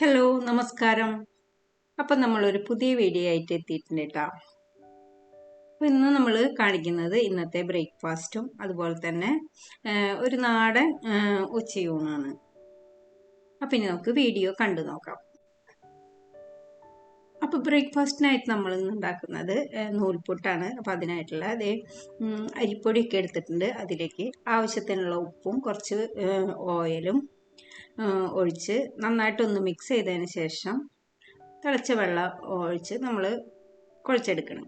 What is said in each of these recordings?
Hello നമസ്കാരം. അപ്പം നമ്മളൊരു പുതിയ വീഡിയോ ആയിട്ട് എത്തിയിട്ടുണ്ട് കേട്ടോ അപ്പം ഇന്ന് നമ്മൾ കാണിക്കുന്നത് ഇന്നത്തെ ബ്രേക്ക്ഫാസ്റ്റും അതുപോലെ തന്നെ ഒരു നാടൻ ഉച്ചയൂണാണ്. അപ്പം ഇനി നമുക്ക് വീഡിയോ കണ്ടു നോക്കാം. അപ്പോൾ ബ്രേക്ക്ഫാസ്റ്റിനായിട്ട് നമ്മൾ ഇന്ന് ഉണ്ടാക്കുന്നത് നൂൽപുട്ടാണ്. അപ്പോൾ അതിനായിട്ടുള്ള അതേ അരിപ്പൊടിയൊക്കെ എടുത്തിട്ടുണ്ട്. അതിലേക്ക് ആവശ്യത്തിനുള്ള ഉപ്പും കുറച്ച് ഓയിലും ഒഴിച്ച് നന്നായിട്ടൊന്ന് മിക്സ് ചെയ്തതിന് ശേഷം തിളച്ച വെള്ളം ഒഴിച്ച് നമ്മൾ കുഴച്ചെടുക്കണം.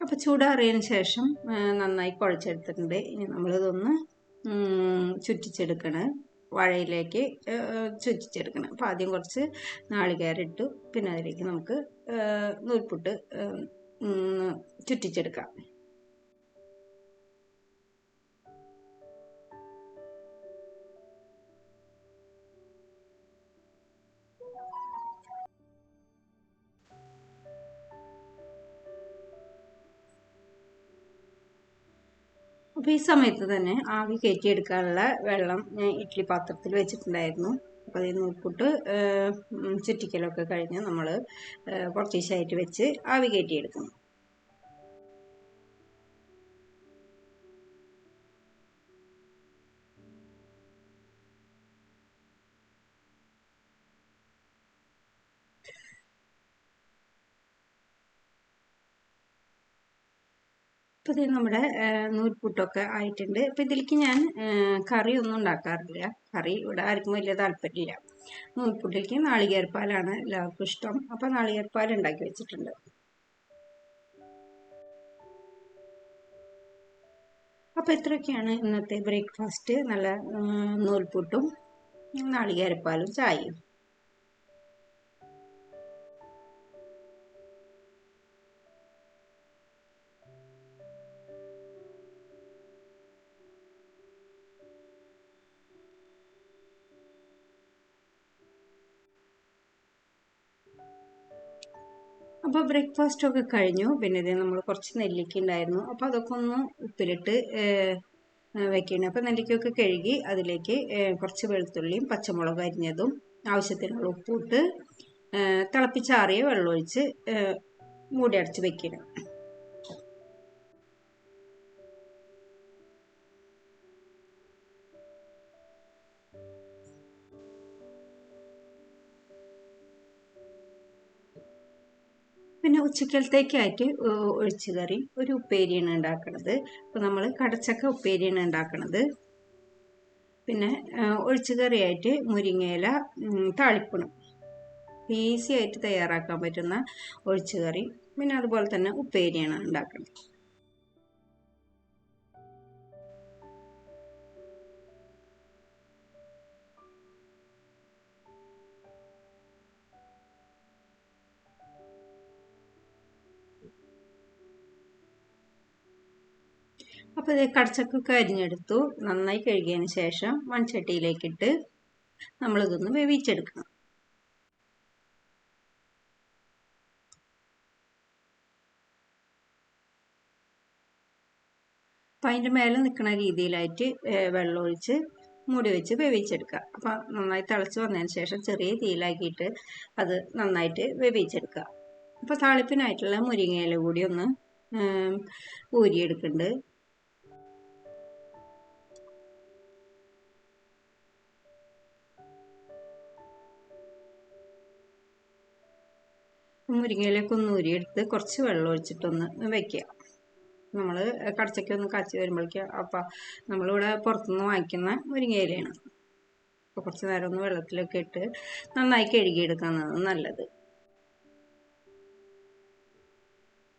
അപ്പോൾ ചൂടാറിയതിന് ശേഷം നന്നായി കുഴച്ചെടുത്തിട്ടുണ്ട്. ഇനി നമ്മളിതൊന്ന് ചുറ്റിച്ചെടുക്കണം. വാഴയിലേക്ക് ചുറ്റിച്ചെടുക്കണം. അപ്പോൾ ആദ്യം കുറച്ച് നാളികേരിട്ടു പിന്നെ അതിലേക്ക് നമുക്ക് നൂൽപ്പുട്ട് ചുറ്റിച്ചെടുക്കാം. അപ്പോൾ ഈ സമയത്ത് തന്നെ ആവി കയറ്റിയെടുക്കാനുള്ള വെള്ളം ഞാൻ ഇഡ്ഡലി പാത്രത്തിൽ വെച്ചിട്ടുണ്ടായിരുന്നു. അപ്പോൾ അതിൽ നൂൽപുട്ട് ആ, ചുറ്റിക്കലൊക്കെ കഴിഞ്ഞ് നമ്മൾ കുറച്ച് ദിവസമായിട്ട് വെച്ച് ആവി കയറ്റിയെടുക്കണം അപ്പോൾ ഇത് നമ്മുടെ നൂൽപുട്ടൊക്കെ ആയിട്ടുണ്ട്. അപ്പോൾ ഇതിലേക്ക് ഞാൻ കറി ഒന്നും ഉണ്ടാക്കാറില്ല. കറി ഇവിടെ ആർക്കും വലിയ താല്പര്യമില്ല. നൂൽപുട്ടിലേക്ക് നാളികേരപ്പാലാണ് എല്ലാവർക്കും ഇഷ്ടം. അപ്പോൾ നാളികേരപ്പാൽ ഉണ്ടാക്കി വെച്ചിട്ടുണ്ട്. അപ്പോൾ ഇത്രയൊക്കെയാണ് ഇന്നത്തെ ബ്രേക്ക്ഫാസ്റ്റ്. നല്ല നൂൽപുട്ടും നാളികേരപ്പാലും ചായയും. അപ്പോൾ ബ്രേക്ക്ഫാസ്റ്റ് ഒക്കെ കഴിഞ്ഞു. പിന്നെ ഇത് നമ്മൾ കുറച്ച് നെല്ലിക്ക ഉണ്ടായിരുന്നു. അപ്പോൾ അതൊക്കെ ഒന്ന് ഉപ്പിലിട്ട് വെക്കണം. അപ്പോൾ നെല്ലിക്കയൊക്കെ കഴുകി അതിലേക്ക് കുറച്ച് വെളുത്തുള്ളിയും പച്ചമുളക് അരിഞ്ഞതും ആവശ്യത്തിനുള്ള ഉപ്പിട്ട് തിളപ്പിച്ചാറിയ വെള്ളമൊഴിച്ച് മൂടി അടച്ച് വെക്കണം. പിന്നെ ഉച്ചക്കലത്തേക്കായിട്ട് ഒഴിച്ചു കറി ഒരു ഉപ്പേരിയാണ് ഉണ്ടാക്കുന്നത് അപ്പോൾ നമ്മൾ കടച്ചക്ക ഉപ്പേരിയാണ് ഉണ്ടാക്കുന്നത് പിന്നെ ഒഴിച്ചു കറിയായിട്ട് മുരിങ്ങയില താളിപ്പണം. ഈസി ആയിട്ട് തയ്യാറാക്കാൻ പറ്റുന്ന ഒഴിച്ചു കറി. പിന്നെ അതുപോലെ തന്നെ ഉപ്പേരിയാണ് ഉണ്ടാക്കുന്നത് അപ്പോൾ ഇത് കടച്ചക്കൊക്കെ അരിഞ്ഞെടുത്തു. നന്നായി കഴുകിയതിന് ശേഷം മൺചട്ടിയിലേക്കിട്ട് നമ്മളിതൊന്ന് വേവിച്ചെടുക്കണം. അപ്പം അതിന്റെ മേലെ നിൽക്കുന്ന രീതിയിലായിട്ട് വെള്ളമൊഴിച്ച് മൂടി വെച്ച് വേവിച്ചെടുക്കുക. അപ്പം നന്നായി തിളച്ച് വന്നതിന് ശേഷം ചെറിയ തീയിലാക്കിയിട്ട് അത് നന്നായിട്ട് വേവിച്ചെടുക്കുക. അപ്പോൾ താളിപ്പിനായിട്ടുള്ള മുരിങ്ങയില കൂടി ഒന്ന് ഊരിയെടുക്കുന്നുണ്ട്. മുരിങ്ങയിലേക്ക് ഒന്ന് ഉരിയെടുത്ത് കുറച്ച് വെള്ളം ഒഴിച്ചിട്ടൊന്ന് വെക്കുക. നമ്മൾ കടച്ചയ്ക്ക് ഒന്ന് കാച്ചി വരുമ്പോഴേക്കും അപ്പം നമ്മളിവിടെ പുറത്തുനിന്ന് വാങ്ങിക്കുന്ന മുരിങ്ങയിലയാണ്. അപ്പോൾ കുറച്ച് നേരം ഒന്ന് വെള്ളത്തിലൊക്കെ ഇട്ട് നന്നായി കഴുകിയെടുക്കുന്നതാണ് നല്ലത്.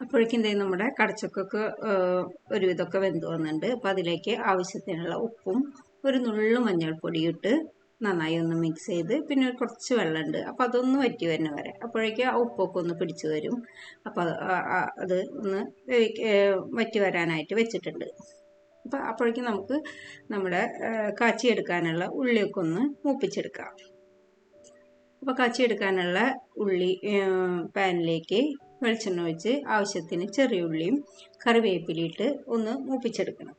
അപ്പോഴേക്കും ദേ നമ്മുടെ കടച്ചക്കൊക്കെ ഒരുവിധമൊക്കെ വെന്ത് വന്നിട്ടുണ്ട്. അപ്പോൾ അതിലേക്ക് ആവശ്യത്തിനുള്ള ഉപ്പും ഒരു നുള്ളു മഞ്ഞൾപ്പൊടിയും ഇട്ട് നന്നായി ഒന്ന് മിക്സ് ചെയ്ത് പിന്നെ കുറച്ച് വെള്ളമുണ്ട്. അപ്പോൾ അതൊന്ന് വറ്റി വരുന്ന വരെ. അപ്പോഴേക്കും ആ ഉപ്പൊക്കെ ഒന്ന് പിടിച്ചു വരും. അപ്പോൾ അത് ഒന്ന് വറ്റി വരാനായിട്ട് വെച്ചിട്ടുണ്ട്. അപ്പോൾ അപ്പോഴേക്കും നമുക്ക് നമ്മുടെ കാച്ചിയെടുക്കാനുള്ള ഉള്ളിയൊക്കെ ഒന്ന് മൂപ്പിച്ചെടുക്കാം. അപ്പോൾ കാച്ചിയെടുക്കാനുള്ള ഉള്ളി പാനിലേക്ക് വെളിച്ചെണ്ണ ഒഴിച്ച് ആവശ്യത്തിന് ചെറിയ ഉള്ളിയും കറിവേപ്പിലിട്ട് ഒന്ന് മൂപ്പിച്ചെടുക്കണം.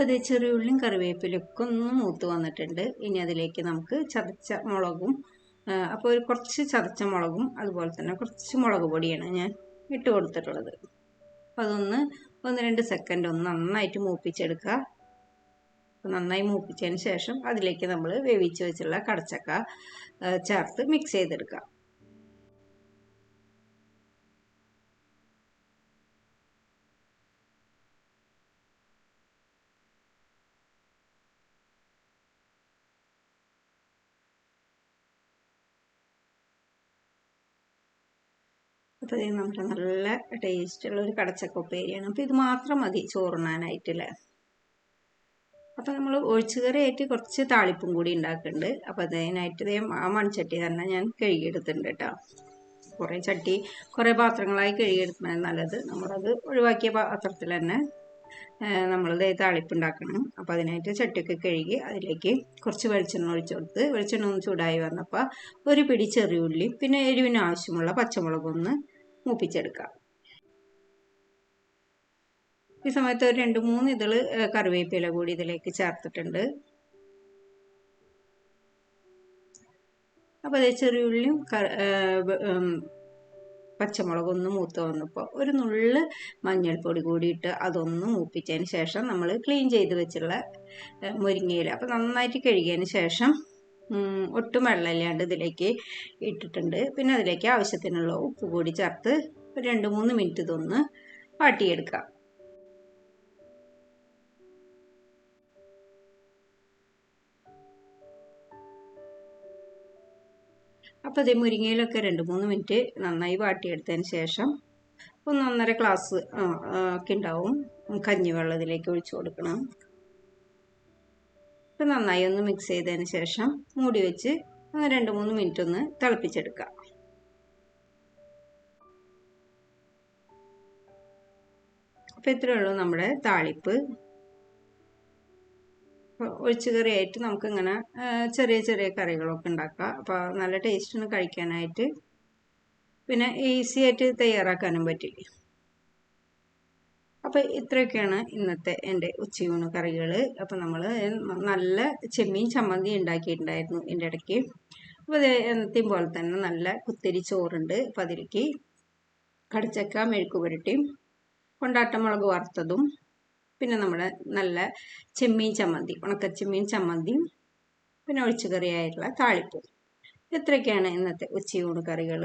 അപ്പോൾ ഇത് ചെറിയ ഉള്ളിയും കറിവേപ്പിലൊക്കെ ഒന്ന് മൂത്ത് വന്നിട്ടുണ്ട്. ഇനി അതിലേക്ക് നമുക്ക് ചതച്ച മുളകും അപ്പോൾ ഒരു കുറച്ച് ചതച്ച മുളകും അതുപോലെ തന്നെ കുറച്ച് മുളക് പൊടിയാണ് ഞാൻ ഇട്ട് കൊടുത്തിട്ടുള്ളത്. അപ്പോൾ അതൊന്ന് ഒന്ന് രണ്ട് സെക്കൻഡ് ഒന്ന് നന്നായിട്ട് മൂപ്പിച്ചെടുക്കുക. നന്നായി മൂപ്പിച്ചതിന് ശേഷം അതിലേക്ക് നമ്മൾ വേവിച്ച് വെച്ചുള്ള കടച്ചക്ക ചേർത്ത് മിക്സ് ചെയ്തെടുക്കുക. അപ്പോൾ ഇത് നല്ല ടേസ്റ്റുള്ള ഒരു കടച്ചക്ക ഉപ്പേരിയാണ് അപ്പോൾ ഇത് മാത്രം മതി ചോറുണ്ണാനായിട്ടില്ലേ? അപ്പോൾ നമ്മൾ ഒഴിച്ചുകറിയായിട്ട് കുറച്ച് താളിപ്പും കൂടി ഉണ്ടാക്കുന്നുണ്ട്. അപ്പോൾ അതിനായിട്ട് ഇതേ ആ മൺചട്ടി തന്നെ ഞാൻ കഴുകിയെടുത്തിട്ടുണ്ട് കേട്ടോ. കുറേ ചട്ടി കുറേ പാത്രങ്ങളായി കഴുകിയെടുക്കുന്നത് നല്ലത്. നമ്മളത് ഒഴിവാക്കിയ പാത്രത്തിൽ തന്നെ താളിപ്പ് ഉണ്ടാക്കണം. അപ്പോൾ അതിനായിട്ട് ചട്ടിയൊക്കെ കഴുകി അതിലേക്ക് കുറച്ച് വെളിച്ചെണ്ണ ഒഴിച്ചു കൊടുത്ത് വെളിച്ചെണ്ണ ഒന്ന് ചൂടായി വന്നപ്പോൾ ഒരു പിടി ചെറിയ ഉള്ളി പിന്നെ എരിവിന് ആവശ്യമുള്ള പച്ചമുളകൊന്ന് മൂപ്പിച്ചെടുക്കാം ഈ സമയത്ത് ഒരു രണ്ട് മൂന്ന് ഇതൾ കറിവേപ്പില കൂടി ഇതിലേക്ക് ചേർത്തിട്ടുണ്ട്. അപ്പോൾ അതേ ചെറിയുള്ളിയും പച്ചമുളകും ഒന്ന് മൂത്ത് വന്നപ്പോൾ ഒരു നുള്ള് മഞ്ഞൾപ്പൊടി കൂടിയിട്ട് അതൊന്ന് മൂപ്പിച്ചതിന് ശേഷം നമ്മൾ ക്ലീൻ ചെയ്ത് വെച്ചുള്ള മുരിങ്ങയില. അപ്പോൾ നന്നായിട്ട് കഴുകിയതിന് ശേഷം ഒട്ടും വെള്ളമില്ലാണ്ട് ഇതിലേക്ക് ഇട്ടിട്ടുണ്ട്. പിന്നെ അതിലേക്ക് ആവശ്യത്തിനുള്ള ഉപ്പ് കൂടി ചേർത്ത് ഒരു രണ്ട് മൂന്ന് മിനിറ്റ് ഇതൊന്ന് വാട്ടിയെടുക്കാം അപ്പോൾ അതേ മുരിങ്ങയിലൊക്കെ രണ്ട് മൂന്ന് മിനിറ്റ് നന്നായി വാട്ടിയെടുത്തതിന് ശേഷം ഒന്നൊന്നര ഗ്ലാസ് ഒക്കെ ഉണ്ടാവും. കഞ്ഞിവെള്ളം ഇതിലേക്ക് ഒഴിച്ചു കൊടുക്കണം. ഇപ്പം നന്നായി ഒന്ന് മിക്സ് ചെയ്തതിന് ശേഷം മൂടി വെച്ച് ഒന്ന് രണ്ട് മൂന്ന് മിനിറ്റ് ഒന്ന് തിളപ്പിച്ചെടുക്കാം അപ്പോൾ ഇത്രയേ ഉള്ളൂ നമ്മുടെ താളിപ്പ്. ഒഴിച്ചുകറിയായിട്ട് നമുക്കിങ്ങനെ ചെറിയ ചെറിയ കറികളൊക്കെ ഉണ്ടാക്കാം. അപ്പോൾ നല്ല ടേസ്റ്റിന് കഴിക്കാനായിട്ട്. പിന്നെ ഈസി ആയിട്ട് തയ്യാറാക്കാനും പറ്റില്ല അപ്പോൾ ഇത്രയൊക്കെയാണ് ഇന്നത്തെ എന്റെ ഉച്ചയൂണ് കറികൾ അപ്പോൾ നമ്മൾ നല്ല ചെമ്മീൻ ചമ്മന്തി ഉണ്ടാക്കിയിട്ടുണ്ടായിരുന്നു എന്റെ ഇടയ്ക്ക്. അപ്പോൾ അത് എന്നത്തെയും പോലെ തന്നെ നല്ല കുത്തിരി ചോറുണ്ട്. അപ്പോൾ അതിലേക്ക് കടച്ചക്ക മെഴുക്ക് പുരട്ടിയും കൊണ്ടാട്ടമുളക് വറുത്തതും പിന്നെ നമ്മുടെ നല്ല ചെമ്മീൻ ചമ്മന്തി ഉണക്കച്ചെമ്മീൻ ചമ്മന്തിയും പിന്നെ ഒഴിച്ചുകറിയായിട്ടുള്ള താളിപ്പും. ഇത്രയൊക്കെയാണ് ഇന്നത്തെ ഉച്ചയൂണ് കറികൾ